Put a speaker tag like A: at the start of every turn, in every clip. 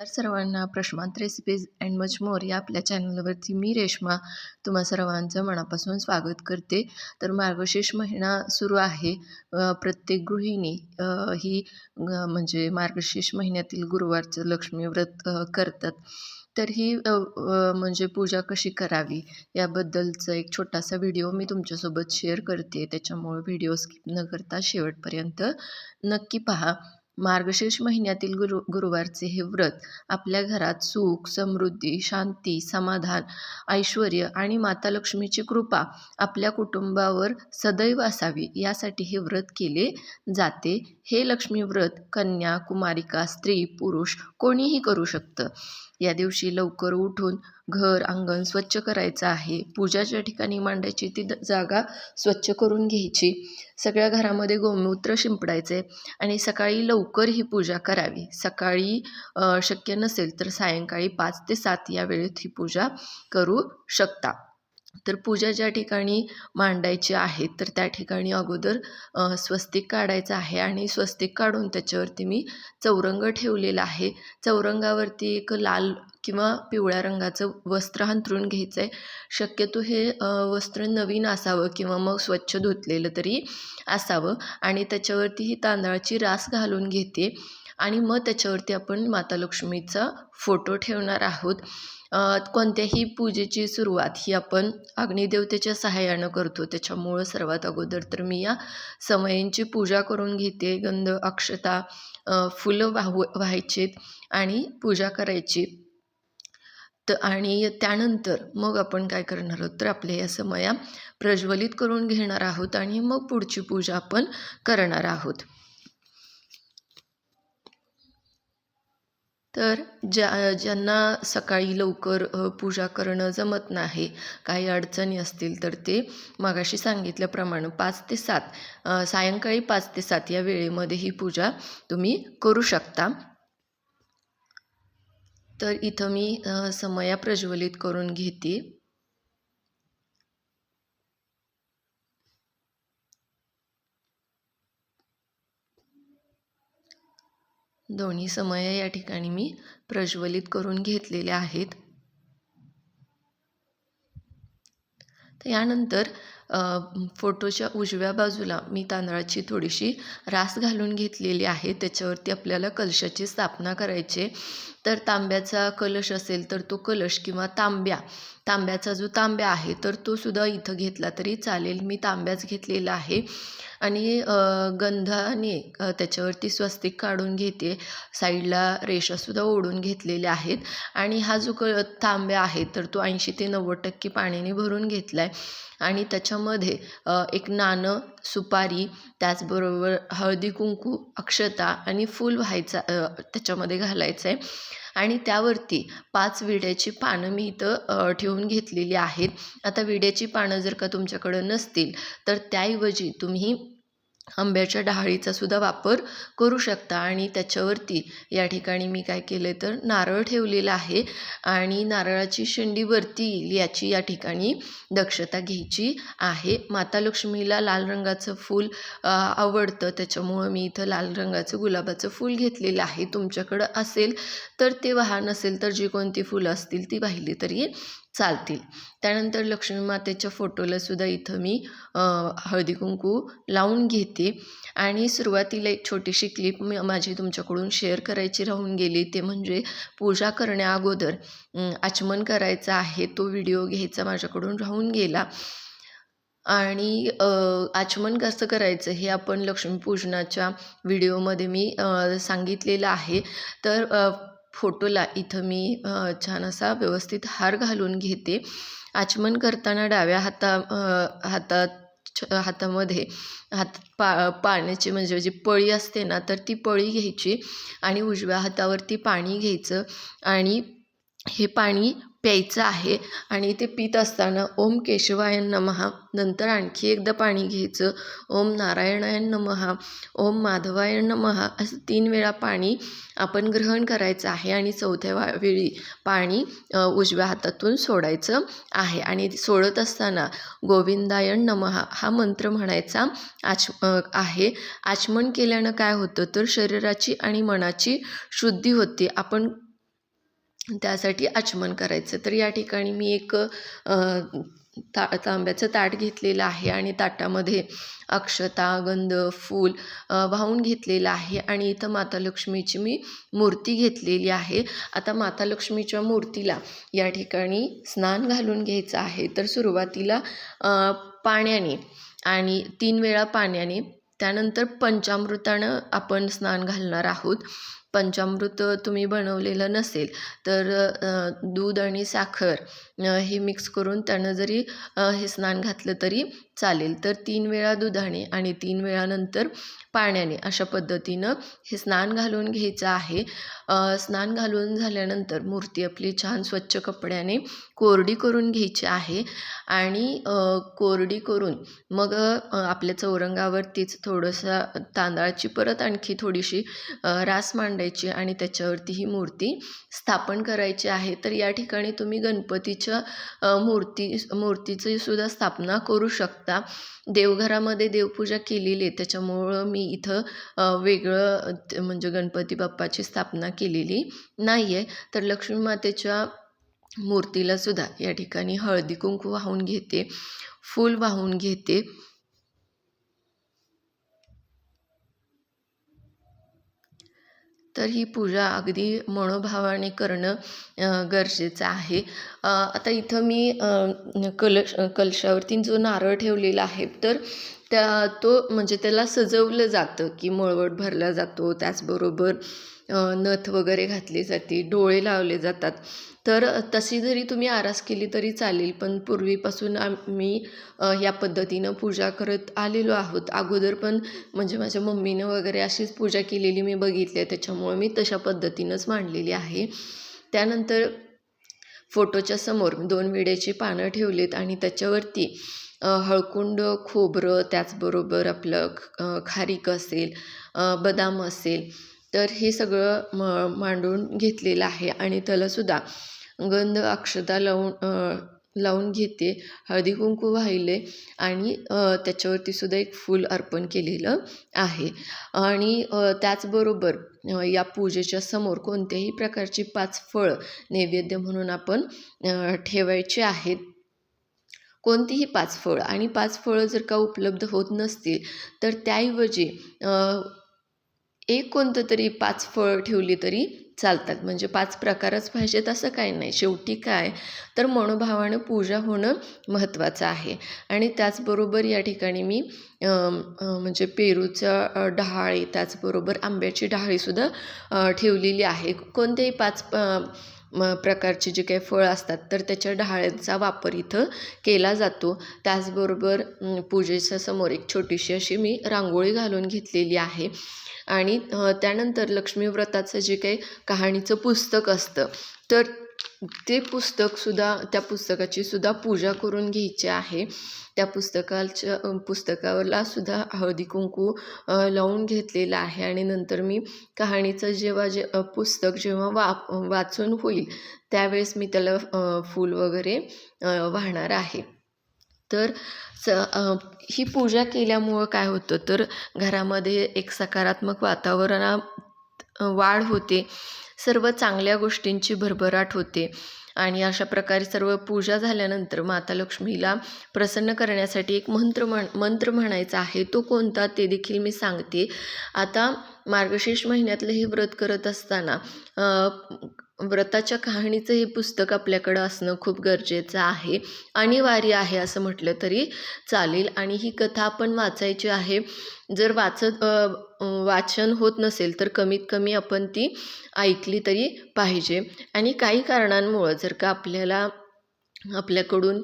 A: तर सर्वांना. प्रश्नांत रेसिपीज अँड मच मोर या आपल्या चॅनलवरती मी रेश्मा तुम्हा सर्वांचं मनापासून स्वागत करते. तर मार्गशीर्ष महिना सुरू आहे. प्रत्येक गृहिणी ही म्हणजे मार्गशीर्ष महिन्यातील गुरुवारचं लक्ष्मी व्रत करतात. तर ही म्हणजे पूजा कशी करावी याबद्दलचा एक छोटासा व्हिडिओ मी तुमच्यासोबत शेअर करते. त्याच्यामुळे व्हिडिओ स्किप न करता शेवटपर्यंत नक्की पहा. मार्गशीर्ष महिन्यातील गुरु गुरुवारचे हे व्रत आपल्या घरात सुख समृद्धी शांती समाधान ऐश्वर आणि माता लक्ष्मीची कृपा आपल्या कुटुंबावर सदैव असावी यासाठी हे व्रत केले जाते. हे लक्ष्मी व्रत कन्या कुमारिका स्त्री पुरुष कोणीही करू शकतं. या दिवशी लवकर उठून घर अंगण स्वच्छ करायचं आहे. पूजाच्या ठिकाणी मांडायची ती द- जागा स्वच्छ करून घ्यायची. सगळ्या घरामध्ये गोमूत्र शिंपडायचे आणि सकाळी लवकर ही पूजा करावी. सकाळी शक्य नसेल तर सायंकाळी पाच ते सात या वेळेत ही पूजा करू शकता. तर पूजा ज्या ठिकाणी मांडायची आहे तर त्या ठिकाणी अगोदर स्वस्तिक काढायचं आहे आणि स्वस्तिक काढून त्याच्यावरती मी चौरंग ठेवलेला आहे. चौरंगावरती एक लाल किंवा पिवळ्या रंगाचं वस्त्र अंथरून घ्यायचं आहे शक्यतो हे वस्त्र नवीन असावं किंवा मग स्वच्छ धुतलेलं तरी असावं आणि त्याच्यावरती ही तांदळाची रास घालून घेते आणि मग त्याच्यावरती आपण माता लक्ष्मीचा फोटो ठेवणार आहोत. कोणत्याही पूजेची सुरुवात ही आपण अग्निदेवतेच्या सहाय्यानं करतो. त्याच्यामुळं सर्वात अगोदर तर मी या समयांची पूजा करून घेते. गंध अक्षता फुलं वाहू व्हायचीत आणि पूजा करायची. तर आणि त्यानंतर मग आपण काय करणार आहोत? तर आपल्या या समया प्रज्वलित करून घेणार आहोत आणि मग पुढची पूजा आपण करणार आहोत. तर ज्या ज्यांना सकाळी लवकर पूजा करणं जमत नाही काही अडचणी असतील तर ते मगाशी सांगितल्याप्रमाणे पाच ते सात सायंकाळी पाच ते सात या वेळेमध्ये ही पूजा तुम्ही करू शकता. तर इथं मी समया प्रज्वलित करून घेते. दोन्ही समया या ठिकाणी मी प्रज्वलित करून घेतलेल्या आहेत. तर यानंतर फोटोच्या उजव्या बाजूला मी तांदळाची थोडीशी रास घालून घेतलेली आहे. त्याच्यावरती आपल्याला कलशाची स्थापना करायची तर तांब्याचा कलश असेल तर तो कलश किंवा तांब्या. तांब्याचा जो तांब्या आहे तर तो सुद्धा इथं घेतला तरी चालेल. मी तांब्याच घेतलेला आहे. आणि गंधाने त्याच्यावरती स्वस्तिक काढून घेते. साईडला रेषासुद्धा ओढून घेतलेल्या आहेत. आणि हा जो क तांब्या आहे तर तो ऐंशी ते नव्वद टक्के पाण्याने भरून घेतला आहे आणि त्याच्यामध्ये एक नाणं सुपारी त्याचबरोबर हळदी कुंकू अक्षता आणि फूल व्हायचा त्याच्यामध्ये घालायचं आहे आणि त्यावरती पाच विड्याची पानं मी इथं ठेवून घेतलेली आहेत. आता विड्याची पानं जर का तुमच्याकडं नसतील तर त्याऐवजी तुम्ही आंब्याच्या डहाळीचा सुद्धा वापर करू शकता. आणि त्याच्यावरती या ठिकाणी मी काय केलं आहे तर नारळ ठेवलेला आहे. आणि नारळाची शेंडी वरती येईल याची या ठिकाणी दक्षता घ्यायची आहे. माता लक्ष्मीला लाल रंगाचं फूल आवडतं. त्याच्यामुळं मी इथं लाल रंगाचं गुलाबाचं फूल घेतलेलं आहे. तुमच्याकडं असेल तर ते वाहन असेल तर जी कोणती फुलं असतील ती वाहिली तरी चालतील. त्यानंतर लक्ष्मी मातेच्या फोटोला सुद्धा इथं मी हळदी कुंकू लावून घेते. आणि सुरुवातीला एक छोटीशी क्लिप मी माझी तुमच्याकडून शेअर करायची राहून गेली. ते म्हणजे पूजा करण्या अगोदर आचमन करायचा आहे तो व्हिडिओ घ्यायचा माझ्याकडून राहून गेला. आणि आचमन कसं करायचं हे आपण लक्ष्मीपूजनाच्या व्हिडिओमध्ये मी सांगितलेलं आहे. तर फोटोला इथं मी छान असा व्यवस्थित हार घालून घेते. आचमन करताना डाव्या हाता हातात छ- हातामध्ये हात पा पाण्याची म्हणजे जी पळी असते ना तर ती पळी घ्यायची आणि उजव्या हातावरती पाणी घ्यायचं आणि हे पाणी प्यायचं आहे आणि ते पित असताना ओम केशवाय नमहा नंतर आणखी एकदा पाणी घ्यायचं. ओम नारायणाय नमहा ओम माधवाय नमहा असं तीन वेळा पाणी आपण ग्रहण करायचं आहे आणि चौथ्या वा वेळी पाणी उजव्या हातातून सोडायचं आहे. आणि सोडत असताना गोविंदाय नमहा हा मंत्र म्हणायचा आच आहे. आचमन केल्यानं काय होतं? तर शरीराची आणि मनाची शुद्धी होते. आपण त्यासाठी आचमन करायचं. तर या ठिकाणी मी एक ता तांब्याचं ताट घेतलेलं आहे आणि ताटामध्ये अक्षता गंध फूल वाहून घेतलेलं आहे आणि इथं माता लक्ष्मीची मी मूर्ती घेतलेली आहे. आता माता लक्ष्मीच्या मूर्तीला या ठिकाणी स्नान घालून घ्यायचं आहे. तर सुरुवातीला पाण्याने आणि तीन वेळा पाण्याने त्यानंतर पंचामृतानं आपण स्नान घालणार आहोत. पंचामृत तुम्ही बनवलेलं नसेल तर दूध आणि साखर हे मिक्स करून त्यानं जरी हे स्नान घातलं तरी चालेल. तर तीन वेळा दुधाने आणि तीन वेळानंतर पाण्याने अशा पद्धतीनं हे स्नान घालून घ्यायचं आहे. स्नान घालून झाल्यानंतर मूर्ती आपली छान स्वच्छ कपड्याने कोरडी करून घ्यायची आहे आणि कोरडी करून मग आपल्या चौरंगावरतीच थोडंसं तांदळाची परत आणखी थोडीशी रास मांड मांडायची आणि त्याच्यावरती ही मूर्ती स्थापन करायची आहे तर या ठिकाणी तुम्ही गणपतीच्या मूर्ती मूर्तीची सुद्धा स्थापना करू शकता. देवघरामध्ये देवपूजा केलेली आहे त्याच्यामुळं मी इथं वेगळं म्हणजे गणपती बाप्पाची स्थापना केलेली नाही आहे तर लक्ष्मी मातेच्या मूर्तीला सुद्धा या ठिकाणी हळदी कुंकू वाहून घेते फूल वाहून घेते. तर ही पूजा अगदी मनोभावाने करणं गरजेचं आहे. आता इथं मी कलश कलशावरती जो नारळ ठेवलेला आहे तर त्या तो म्हणजे त्याला सजवलं जातं की मळवट भरला जातो. त्याचबरोबर नथ वगैरे घातली जाते डोळे लावले जातात. तर तशी जरी तुम्ही आरास केली तरी चालेल पण पूर्वीपासून आम्ही या पद्धतीनं पूजा करत आलेलो आहोत. अगोदर पण म्हणजे माझ्या मम्मीनं वगैरे अशीच पूजा केलेली मी बघितली आहे. त्याच्यामुळे मी तशा पद्धतीनंच मांडलेली आहे. त्यानंतर फोटोच्या समोर दोन विड्याची पानं ठेवलीत आणि त्याच्यावरती हळकुंड खोबरं त्याचबरोबर आपलं खारीक असेल बदाम असेल तर हे सगळं म मांडून घेतलेलं आहे आणि त्यालासुद्धा गंध अक्षता लावून लावून घेते. हळदी कुंकू वाहिले आणि त्याच्यावरती सुद्धा एक फूल अर्पण केलेलं आहे. आणि त्याचबरोबर या पूजेच्या समोर कोणत्याही प्रकारची पाच फळं नैवेद्य म्हणून आपण ठेवायचे आहेत. कोणतीही पाच फळं आणि पाच फळं जर का उपलब्ध होत नसतील तर त्याऐवजी एक कोणतं तरी पाच फळं ठेवली तरी चालतात. म्हणजे पाच प्रकारच पाहिजेत असं काही नाही. शेवटी काय? तर मनोभावानं पूजा होणं महत्त्वाचं आहे. आणि त्याचबरोबर या ठिकाणी मी म्हणजे पेरूचं डहाळी त्याचबरोबर आंब्याची डहाळीसुद्धा ठेवलेली आहे. कोणतेही पाच म प्रकारचे जे काही फळं असतात तर त्याच्या डहाळ्यांचा वापर इथं केला जातो. त्याचबरोबर पूजेच्या समोर एक छोटीशी अशी मी रांगोळी घालून घेतलेली आहे. आणि त्यानंतर लक्ष्मी व्रताचं जे काही कहाणीचं पुस्तक असतं तर ते पुस्तकसुद्धा त्या पुस्तकाची सुद्धा पूजा करून घ्यायची आहे. त्या पुस्तकाच्या पुस्तकाला सुद्धा हळदी कुंकू लावून घेतलेलं आहे. आणि नंतर मी कहाणीचं जेव्हा जे पुस्तक जेव्हा वा वाचून होईल त्यावेळेस मी त्याला फूल वगैरे वाहणार आहे. तर स ही पूजा केल्यामुळं काय होतं? तर घरामध्ये एक सकारात्मक वातावरणात वाढ होते. सर्व चांगल्या गोष्टींची भरभराट होते. आणि अशा प्रकारे सर्व पूजा झाल्यानंतर माता लक्ष्मीला प्रसन्न करण्यासाठी एक मंत्र म्हण मंत्र म्हणायचा आहे. तो कोणता ते देखील मी सांगते. आता मार्गशीर्ष महिन्यातलं हे व्रत करत असताना व्रताच्या कहाणीचं हे पुस्तक आपल्याकडं असणं खूप गरजेचं आहे अनिवार्य आहे असं म्हटलं तरी चालेल. आणि ही कथा आपण वाचायची आहे. जर वाचत वाचन होत नसेल तर कमीत कमी आपण ती ऐकली तरी पाहिजे. आणि काही कारणांमुळं जर का आपल्याला आपल्याकडून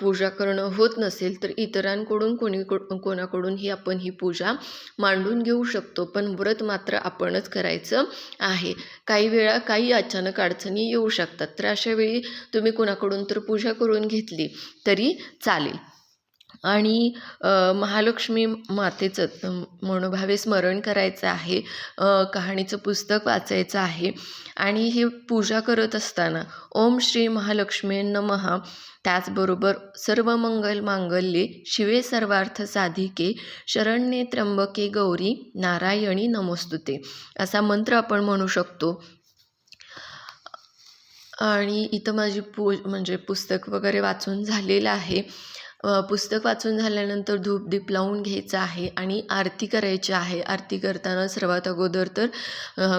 A: पूजा करणं होत नसेल तर इतरांकडून कोणी कोणाकडूनही आपण ही पूजा मांडून घेऊ शकतो. पण व्रत मात्र आपणच करायचं आहे. काही वेळा काही अचानक अडचणी येऊ शकतात. तर अशावेळी तुम्ही कोणाकडून तर पूजा करून घेतली तरी चालेल. आणि महालक्ष्मी मातेचं मनोभावे स्मरण करायचं आहे कहाणीचं पुस्तक वाचायचं आहे. आणि हे पूजा करत असताना ओम श्री महालक्ष्मी नमः. त्याचबरोबर सर्व मंगल मांगल्ये शिवे सर्वार्थ साधिके शरण्ये त्र्यंबके गौरी नारायणी नमोस्तुते. असा मंत्र आपण म्हणू शकतो. आणि इथं माझी पू म्हणजे पुस्तक वगैरे वाचून झालेलं आहे. पुस्तक वाचून झाल्यानंतर धूप दीप लावून घ्यायचं आहे आणि आरती करायची आहे. आरती करताना सर्वात अगोदर तर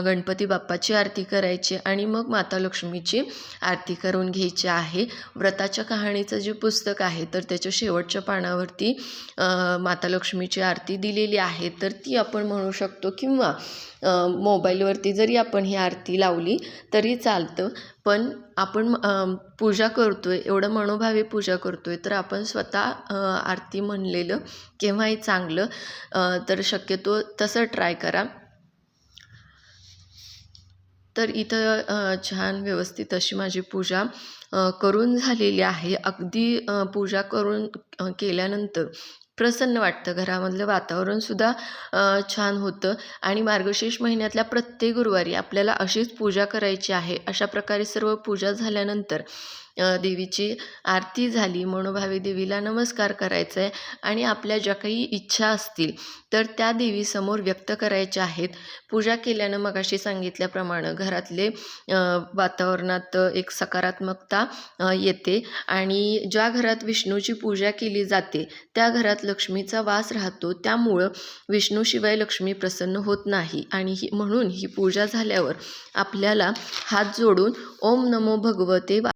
A: गणपती बाप्पाची आरती करायची आणि मग माता लक्ष्मीची आरती करून घ्यायची आहे. व्रताच्या कहाणीचं जे पुस्तक आहे तर त्याच्या शेवटच्या पानावरती माता लक्ष्मीची आरती दिलेली आहे. तर ती आपण म्हणू शकतो किंवा मोबाईलवरती जरी आपण ही आरती लावली तरी चालतं. पण आपण पूजा करतो आहे एवढं मनोभावे पूजा करतो आहे तर आपण स्वतः आरती म्हणलेलं केव्हाही चांगलं तर शक्यतो तसं ट्राय करा. तर इथं छान व्यवस्थित अशी माझी पूजा करून झालेली आहे. अगदी पूजा करून केल्यानंतर प्रसन्न वाटतं. घरामधलं वातावरणसुद्धा छान होतं. आणि मार्गशीर्ष महिन्यातल्या प्रत्येक गुरुवारी आपल्याला अशीच पूजा करायची आहे. अशा प्रकारे सर्व पूजा झाल्यानंतर देवीची आरती झाली मनोभावे देवीला नमस्कार करायचा आहे आणि आपल्या ज्या काही इच्छा असतील तर त्या देवीसमोर व्यक्त करायच्या आहेत. पूजा केल्यानं मगाशी सांगितल्याप्रमाणे घरातले वातावरणात एक सकारात्मकता येते आणि ज्या घरात विष्णूची पूजा केली जाते त्या घरात लक्ष्मीचा वास राहतो. त्यामुळं विष्णूशिवाय लक्ष्मी प्रसन्न होत नाही आणि ही म्हणून ही पूजा झाल्यावर आपल्याला हात जोडून ओम नमो भगवते वा